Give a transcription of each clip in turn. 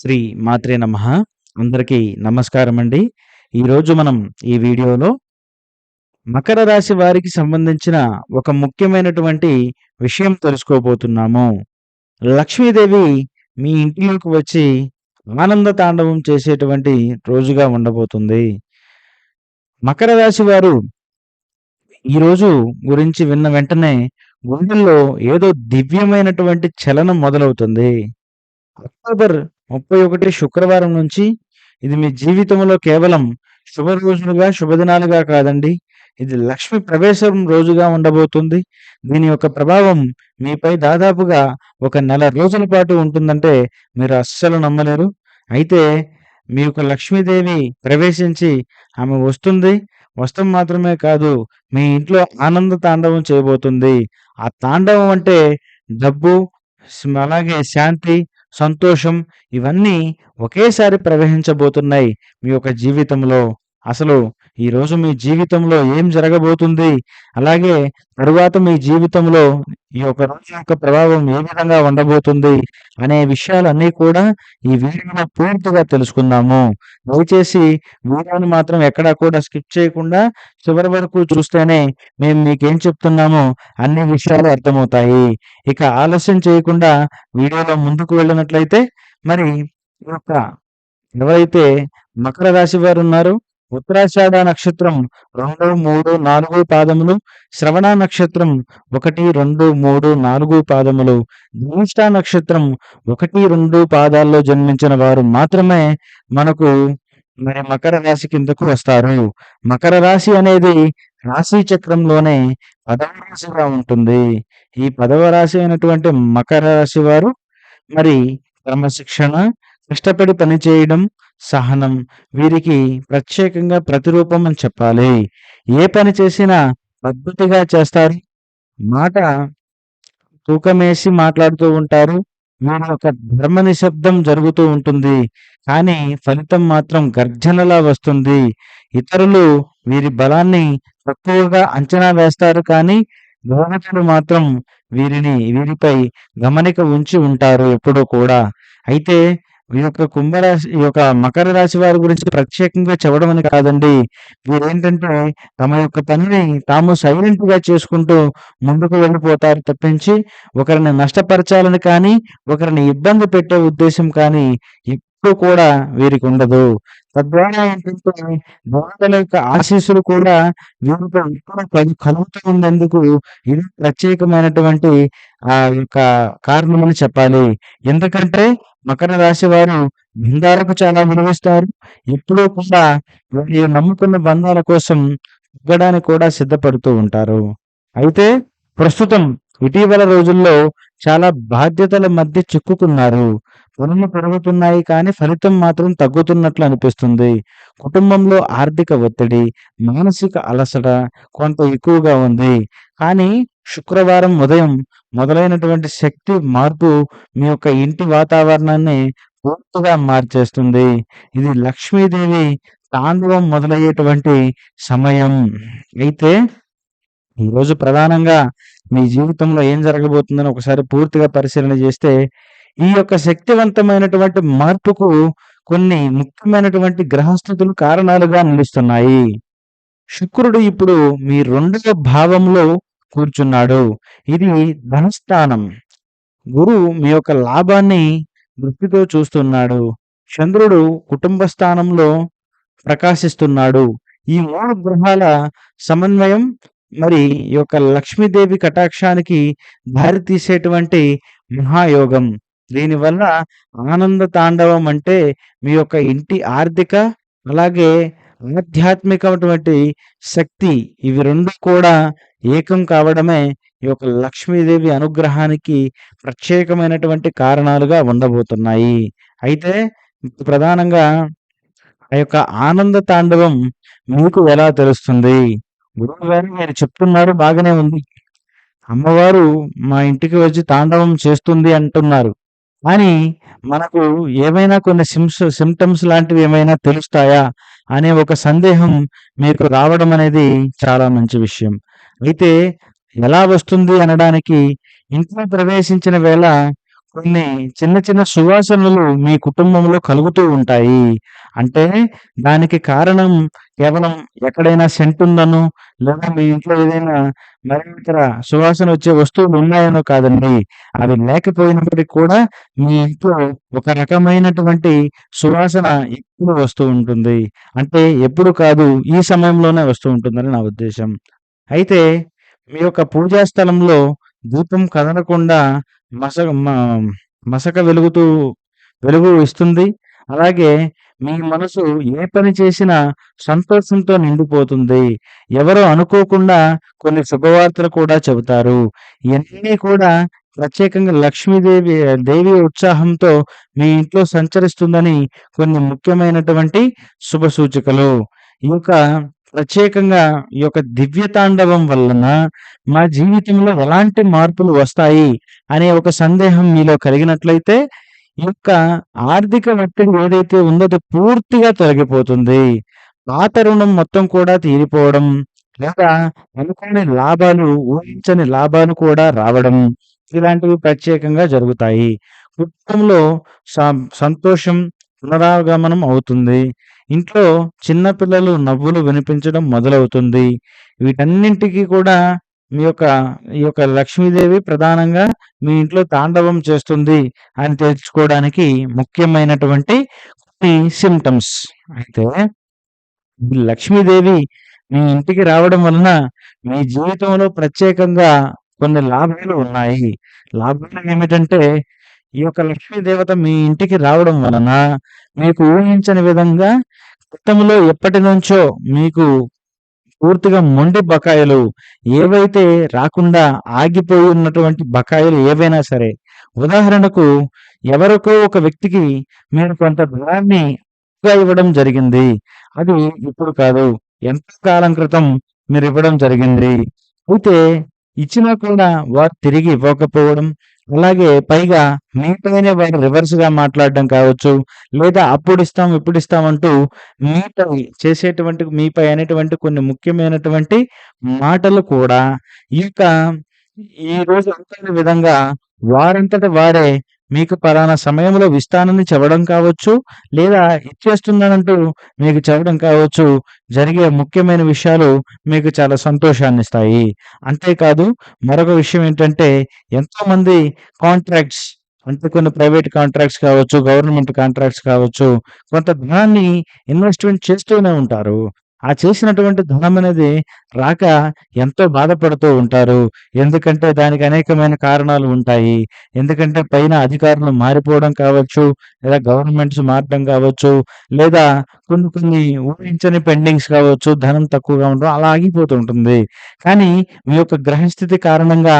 శ్రీ మాత్రే నమ. అందరికీ నమస్కారం అండి ఈరోజు మనం ఈ వీడియోలో మకర రాశి వారికి సంబంధించిన ఒక ముఖ్యమైనటువంటి విషయం తెలుసుకోబోతున్నాము. లక్ష్మీదేవి మీ ఇంటిలోకి వచ్చి ఆనంద తాండవం చేసేటువంటి రోజుగా ఉండబోతుంది. మకర రాశి వారు ఈరోజు గురించి విన్న వెంటనే గుండెల్లో ఏదో దివ్యమైనటువంటి చలనం మొదలవుతుంది. అక్టోబర్ ముప్పై ఒకటి శుక్రవారం నుంచి ఇది మీ జీవితంలో కేవలం శుభ రోజులుగా శుభదినాలుగా కాదండి. ఇది లక్ష్మి ప్రవేశం రోజుగా ఉండబోతుంది. దీని యొక్క ప్రభావం మీపై దాదాపుగా ఒక నెల రోజుల పాటు ఉంటుందంటే మీరు అస్సలు నమ్మలేరు. అయితే మీ యొక్క లక్ష్మీదేవి ప్రవేశించి ఆమె వస్తుంది. వస్తం మాత్రమే కాదు మీ ఇంట్లో ఆనంద తాండవం చేయబోతుంది. ఆ తాండవం అంటే డబ్బు అలాగే శాంతి సంతోషం ఇవన్నీ ఒకేసారి ప్రవహించబోతున్నాయి మీ యొక్క జీవితంలో. అసలు ఈ రోజు మీ జీవితంలో ఏం జరగబోతుంది? అలాగే తరువాత మీ జీవితంలో ఈ యొక్క రోజు యొక్క ప్రభావం ఏ విధంగా ఉండబోతుంది? అనే విషయాలన్నీ కూడా ఈ వీడియోలో పూర్తిగా తెలుసుకుందాము. దయచేసి వీడియోని మాత్రం ఎక్కడా కూడా స్కిప్ చేయకుండా చివరి వరకు చూస్తేనే మేము మీకేం చెప్తున్నామో అన్ని విషయాలు అర్థమవుతాయి. ఇక ఆలస్యం చేయకుండా వీడియోలో ముందుకు వెళ్ళినట్లయితే మరి ఈ యొక్క ఎవరైతే మకర రాశి వారు ఉన్నారు ఉత్తరాషాఢ నక్షత్రం రెండు మూడు నాలుగు పాదములు శ్రవణ నక్షత్రం ఒకటి రెండు మూడు నాలుగు పాదములు. ధనిష్ట నక్షత్రం ఒకటి రెండు పాదాల్లో జన్మించిన వారు మాత్రమే మనకు మరి మకర రాశి కిందకు వస్తారు. మకర రాశి అనేది రాశి చక్రంలోనే పదవ రాశిగా ఉంటుంది. ఈ పదవ రాశి అయినటువంటి మకర రాశి వారు మరి క్రమశిక్షణ కష్టపడి పనిచేయడం సహనం వీరికి ప్రత్యేకంగా ప్రతిరూపం అని చెప్పాలి. ఏ పని చేసినా పద్ధతిగా చేస్తారు. మాట తూకమేసి మాట్లాడుతూ ఉంటారు. వీరి యొక్క ధర్మ నిశ్శబ్దం జరుగుతూ ఉంటుంది. కానీ ఫలితం మాత్రం గర్జనలా వస్తుంది. ఇతరులు వీరి బలాన్ని తక్కువగా అంచనా వేస్తారు కానీ బోధకులు మాత్రం వీరిని వీరిపై గమనిక ఉంచి ఉంటారు ఎప్పుడూ కూడా. అయితే ఈ యొక్క కుంభరాశి ఈ యొక్క మకర రాశి వారి గురించి ప్రత్యేకంగా చెప్పడం అని కాదండి. వీరేంటంటే తమ యొక్క పనిని తాము సైలెంట్గా చేసుకుంటూ ముందుకు వెళ్ళిపోతారు తప్పించి ఒకరిని నష్టపరచాలని కానీ ఒకరిని ఇబ్బంది పెట్టే ఉద్దేశం కానీ ఎప్పుడు కూడా వీరికి ఉండదు. తద్వారా ఏంటంటే దేవతల యొక్క ఆశీస్సులు కూడా వీరిపై ఎప్పుడు కలు- కలుగుతూ ఉండేందుకు ఇది ప్రత్యేకమైనటువంటి ఆ యొక్క కారణమని చెప్పాలి. ఎందుకంటే మకర రాశి వారు బంధాలకు చాలా విలువిస్తారు. ఎప్పుడూ కూడా వీరు నమ్ముకున్న బంధాల కోసం తగ్గడానికి కూడా సిద్ధపడుతూ ఉంటారు. అయితే ప్రస్తుతం ఇటీవల రోజుల్లో చాలా బాధ్యతల మధ్య చిక్కుకున్నారు. పనులు పెరుగుతున్నాయి కానీ ఫలితం మాత్రం తగ్గుతున్నట్లు అనిపిస్తుంది. కుటుంబంలో ఆర్థిక ఒత్తిడి మానసిక అలసట కొంత ఎక్కువగా ఉంది. కానీ శుక్రవారం ఉదయం మొదలైనటువంటి శక్తి మార్పు మీ యొక్క ఇంటి వాతావరణాన్ని పూర్తిగా మార్చేస్తుంది. ఇది లక్ష్మీదేవి తాండవం మొదలయ్యేటువంటి సమయం. అయితే ఈరోజు ప్రధానంగా మీ జీవితంలో ఏం జరగబోతుందని ఒకసారి పూర్తిగా పరిశీలన చేస్తే ఈ యొక్క శక్తివంతమైనటువంటి మార్పుకు కొన్ని ముఖ్యమైనటువంటి గ్రహస్థితులు కారణాలుగా నిలుస్తున్నాయి. శుక్రుడు ఇప్పుడు మీ రెండవ భావంలో కూర్చున్నాడు. ఇది ధనస్థానం. గురువు మీ యొక్క లాభాన్ని దృష్టితో చూస్తున్నాడు. చంద్రుడు కుటుంబ స్థానంలో ప్రకాశిస్తున్నాడు. ఈ మూడు గ్రహాల సమన్వయం మరి ఈ యొక్క లక్ష్మీదేవి కటాక్షానికి దారి తీసేటువంటి మహాయోగం. దీనివల్ల ఆనంద తాండవం అంటే మీ యొక్క ఇంటి ఆర్థిక అలాగే ఆధ్యాత్మికమైనటువంటి శక్తి ఇవి రెండు కూడా ఏకం కావడమే ఈ యొక్క లక్ష్మీదేవి అనుగ్రహానికి ప్రత్యేకమైనటువంటి కారణాలుగా ఉండబోతున్నాయి. అయితే ప్రధానంగా ఆ యొక్క ఆనంద తాండవం మీకు ఎలా తెలుస్తుంది? గురువు గారు మీరు చెప్తున్నారు బాగానే ఉంది. అమ్మవారు మా ఇంటికి వచ్చి తాండవం చేస్తుంది అంటున్నారు. కానీ మనకు ఏమైనా కొన్ని సిమ్స్ సిమ్టమ్స్ లాంటివి ఏమైనా తెలుస్తాయా అనే ఒక సందేహం మీకు రావడం అనేది చాలా మంచి విషయం. అయితే ఎలా వస్తుంది అనడానికి ఇంట్లో ప్రవేశించిన వేళ కొన్ని చిన్న చిన్న సువాసనలు మీ కుటుంబంలో కలుగుతూ ఉంటాయి. అంటే దానికి కారణం కేవలం ఎక్కడైనా సెంట్ ఉందనో, లేదా మీ ఇంట్లో ఏదైనా మరి ఇతర సువాసన వచ్చే వస్తువులు ఉన్నాయనో కాదండి. అవి లేకపోయినప్పటికి కూడా మీ ఇంట్లో ఒక రకమైనటువంటి సువాసన ఎప్పుడు వస్తూ ఉంటుంది. అంటే ఎప్పుడు కాదు ఈ సమయంలోనే వస్తూ ఉంటుందని నా ఉద్దేశం అయితే మీ యొక్క పూజా స్థలంలో దీపం కదలకుండా మసక మ మసక వెలుగుతూ వెలుగు ఇస్తుంది. అలాగే మీ మనసు ఏ పని చేసినా సంతోషంతో నిండిపోతుంది. ఎవరో అనుకోకుండా కొన్ని శుభవార్తలు కూడా చెబుతారు. ఇవన్నీ కూడా ప్రత్యేకంగా లక్ష్మీదేవి దేవి ఉత్సాహంతో మీ ఇంట్లో సంచరిస్తుందని కొన్ని ముఖ్యమైనటువంటి శుభ సూచికలు. ఈ యొక్క ప్రత్యేకంగా ఈ యొక్క దివ్య తాండవం వలన మా జీవితంలో ఎలాంటి మార్పులు వస్తాయి అనే ఒక సందేహం మీలో కలిగినట్లయితే ఈ యొక్క ఆర్థిక ఒత్తిడి ఏదైతే ఉందో అది పూర్తిగా తొలగిపోతుంది. పాత రుణం మొత్తం కూడా తీరిపోవడం, లేదా అనుకోని లాభాలు, ఊహించని లాభాలు కూడా రావడం ఇలాంటివి ప్రత్యేకంగా జరుగుతాయి. కుటుంబంలో సంతోషం పునరాగమనం అవుతుంది. ఇంట్లో చిన్న పిల్లలు నవ్వులు వినిపించడం మొదలవుతుంది. వీటన్నింటికి కూడా మీ యొక్క ఈ యొక్క లక్ష్మీదేవి ప్రధానంగా మీ ఇంట్లో తాండవం చేస్తుంది అని తెలుసుకోవడానికి ముఖ్యమైనటువంటి కొన్ని సిమ్టమ్స్ అయితే లక్ష్మీదేవి మీ ఇంటికి రావడం వలన మీ జీవితంలో ప్రత్యేకంగా కొన్ని లాభాలు ఉన్నాయి. లాభాలు ఏమిటంటే ఈ యొక్క లక్ష్మీ దేవత మీ ఇంటికి రావడం వలన మీకు ఊహించని విధంగా గతంలో ఎప్పటినుంచో మీకు పూర్తిగా మొండి బకాయిలు ఏవైతే రాకుండా ఆగిపోయి ఉన్నటువంటి బకాయిలు ఏవైనా సరే, ఉదాహరణకు ఎవరికో ఒక వ్యక్తికి మీరు కొంత ధనాన్ని అప్పుగా ఇవ్వడం జరిగింది. అది ఇప్పుడు కాదు. ఎంత కాలం క్రితం మీరు ఇవ్వడం జరిగింది. అయితే ఇచ్చినా కూడా వారు తిరిగి ఇవ్వకపోవడం, అలాగే పైగా మీపైనే వారు రివర్స్‌గా మాట్లాడడం కావచ్చు, లేదా అప్పుడు ఇస్తాం ఇప్పుడు ఇస్తాం అంటూ మీపై చేసేటువంటి మీపై అనేటువంటి కొన్ని ముఖ్యమైనటువంటి మాటలు కూడా ఈ యొక్క ఈరోజు అనుకోని విధంగా వారంతట వారే మీకు పలానా సమయంలో విస్తానాన్ని చెప్పడం కావచ్చు, లేదా ఇచ్చేస్తున్నానంటూ మీకు చెప్పడం కావచ్చు. జరిగే ముఖ్యమైన విషయాలు మీకు చాలా సంతోషాన్నిస్తాయి. అంతేకాదు మరొక విషయం ఏంటంటే ఎంతోమంది కాంట్రాక్ట్స్ అంటే కొన్ని ప్రైవేట్ కాంట్రాక్ట్స్ కావచ్చు, గవర్నమెంట్ కాంట్రాక్ట్స్ కావచ్చు, కొంత ధనాన్ని ఇన్వెస్ట్‌మెంట్ చేస్తూనే ఉంటారు. ఆ చేసినటువంటి ధనం అనేది రాక ఎంతో బాధపడుతూ ఉంటారు. ఎందుకంటే దానికి అనేకమైన కారణాలు ఉంటాయి. ఎందుకంటే పైన అధికారులు మారిపోవడం కావచ్చు, లేదా గవర్నమెంట్స్ మారడం కావచ్చు, లేదా కొన్ని కొన్ని ఊహించని పెండింగ్స్ కావచ్చు, ధనం తక్కువగా ఉండడం అలా ఆగిపోతూ ఉంటుంది. కానీ మీ యొక్క గ్రహస్థితి కారణంగా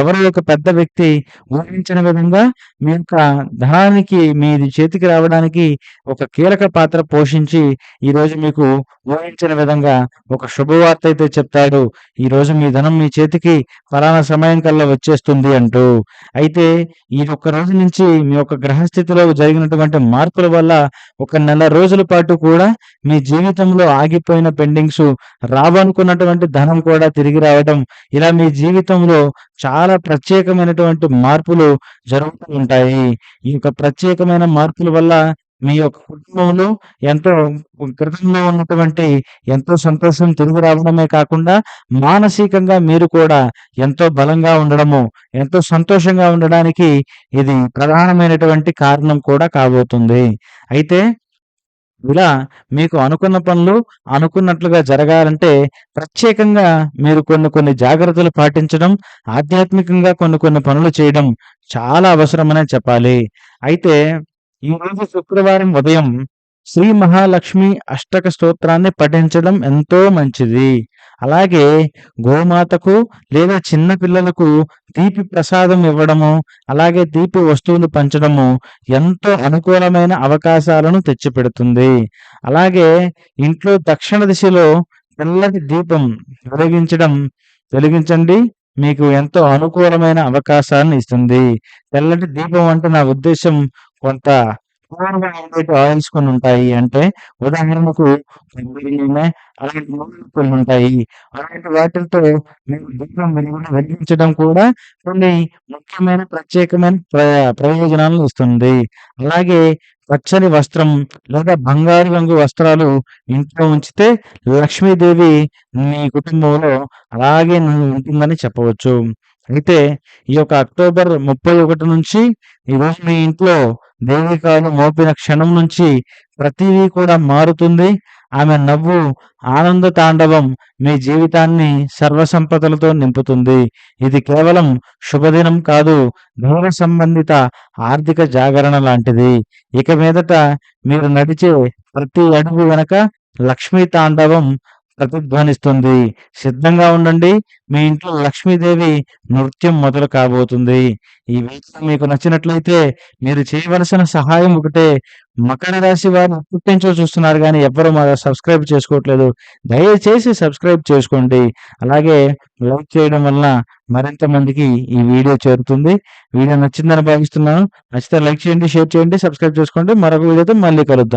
ఎవరో ఒక పెద్ద వ్యక్తి ఊహించని విధంగా మీ యొక్క ధనానికి మీది చేతికి రావడానికి ఒక కీలక పాత్ర పోషించి ఈరోజు మీకు ఊహించని విధంగా ఒక శుభవార్త అయితే చెప్తాడు. ఈ రోజు మీ ధనం మీ చేతికి ఫలానా సమయం కల్లా వచ్చేస్తుంది అంటూ. అయితే ఈ ఒక్క రోజు నుంచి మీ యొక్క గ్రహస్థితిలో జరిగినటువంటి మార్పుల వల్ల ఒక నెల రోజుల పాటు కూడా మీ జీవితంలో ఆగిపోయిన పెండింగ్స్ రావనుకున్నటువంటి ధనం కూడా తిరిగి రావడం, ఇలా మీ జీవితంలో చాలా ప్రత్యేకమైనటువంటి మార్పులు జరుగుతూ ఉంటాయి. ఈ యొక్క ప్రత్యేకమైన మార్పుల వల్ల మీ యొక్క కుటుంబంలో ఎంతో గతంలో ఉన్నటువంటి ఎంతో సంతోషం తిరుగు రావడమే కాకుండా, మానసికంగా మీరు కూడా ఎంతో బలంగా ఉండడము, ఎంతో సంతోషంగా ఉండడానికి ఇది ప్రధానమైనటువంటి కారణం కూడా కాబోతుంది. అయితే ఇలా మీకు అనుకున్న పనులు అనుకున్నట్లుగా జరగాలంటే ప్రత్యేకంగా మీరు కొన్ని కొన్ని జాగ్రత్తలు పాటించడం, ఆధ్యాత్మికంగా కొన్ని కొన్ని పనులు చేయడం చాలా అవసరమనే చెప్పాలి. అయితే ఈ రోజు శుక్రవారం ఉదయం శ్రీ మహాలక్ష్మి అష్టక స్తోత్రాన్ని పఠించడం ఎంతో మంచిది. అలాగే గోమాతకు లేదా చిన్న పిల్లలకు తీపి ప్రసాదం ఇవ్వడము, అలాగే తీపి వస్తువులు పంచడము ఎంతో అనుకూలమైన అవకాశాలను తెచ్చిపెడుతుంది. అలాగే ఇంట్లో దక్షిణ దిశలో తెల్లటి దీపం వెలిగించడం వెలిగించండి. మీకు ఎంతో అనుకూలమైన అవకాశాన్ని ఇస్తుంది. తెల్లటి దీపం అంటే నా ఉద్దేశం కొంత పూర్వంగా ఉండేటి ఆయిల్స్ కొన్ని ఉంటాయి. అంటే ఉదాహరణకు కొబ్బరి నూనె, అలాంటి నూనెలు కొన్ని ఉంటాయి. అలాంటి వాటితో మీరు దీపం వెలిగిన వెలిగించడం కూడా కొన్ని ముఖ్యమైన ప్రత్యేకమైన ప్ర ప్రయోజనాలను ఇస్తుంది. అలాగే పచ్చని వస్త్రం లేదా బంగారు రంగు వస్త్రాలు ఇంట్లో ఉంచితే లక్ష్మీదేవి నీ కుటుంబంలో అలాగే ఉంటుందని చెప్పవచ్చు. అయితే ఈ యొక్క అక్టోబర్ 31 నుంచి ఈరోజు మీ ఇంట్లో దేవికాలు మోపిన క్షణం నుంచి ప్రతిదీ కూడా మారుతుంది. ఆమె నవ్వు ఆనంద తాండవం మీ జీవితాన్ని సర్వసంపదలతో నింపుతుంది. ఇది కేవలం శుభదినం కాదు. దైవ సంబంధిత ఆర్థిక జాగరణ లాంటిది. ఇక మీదట మీరు నడిచే ప్రతి అడుగు వెనక లక్ష్మీ తాండవం ప్రతిధ్వనిస్తుంది. సిద్ధంగా ఉండండి. మీ ఇంట్లో లక్ష్మీదేవి నృత్యం మొదలు కాబోతుంది. ఈ వీక్షణ మీకు నచ్చినట్లయితే మీరు చేయవలసిన సహాయం ఒకటే మకర రాశి వారిని పుట్టించో చూస్తున్నారు కానీ ఎవ్వరు మా సబ్స్క్రైబ్ చేసుకోవట్లేదు. దయచేసి సబ్స్క్రైబ్ చేసుకోండి. అలాగే లైక్ చేయడం వలన మరింత మందికి ఈ వీడియో చేరుతుంది. వీడియో నచ్చిందని భావిస్తున్నాను. నచ్చితే లైక్ చేయండి, షేర్ చేయండి, సబ్స్క్రైబ్ చేసుకోండి. మరొక వీడియోతో మళ్ళీ కలుద్దాం.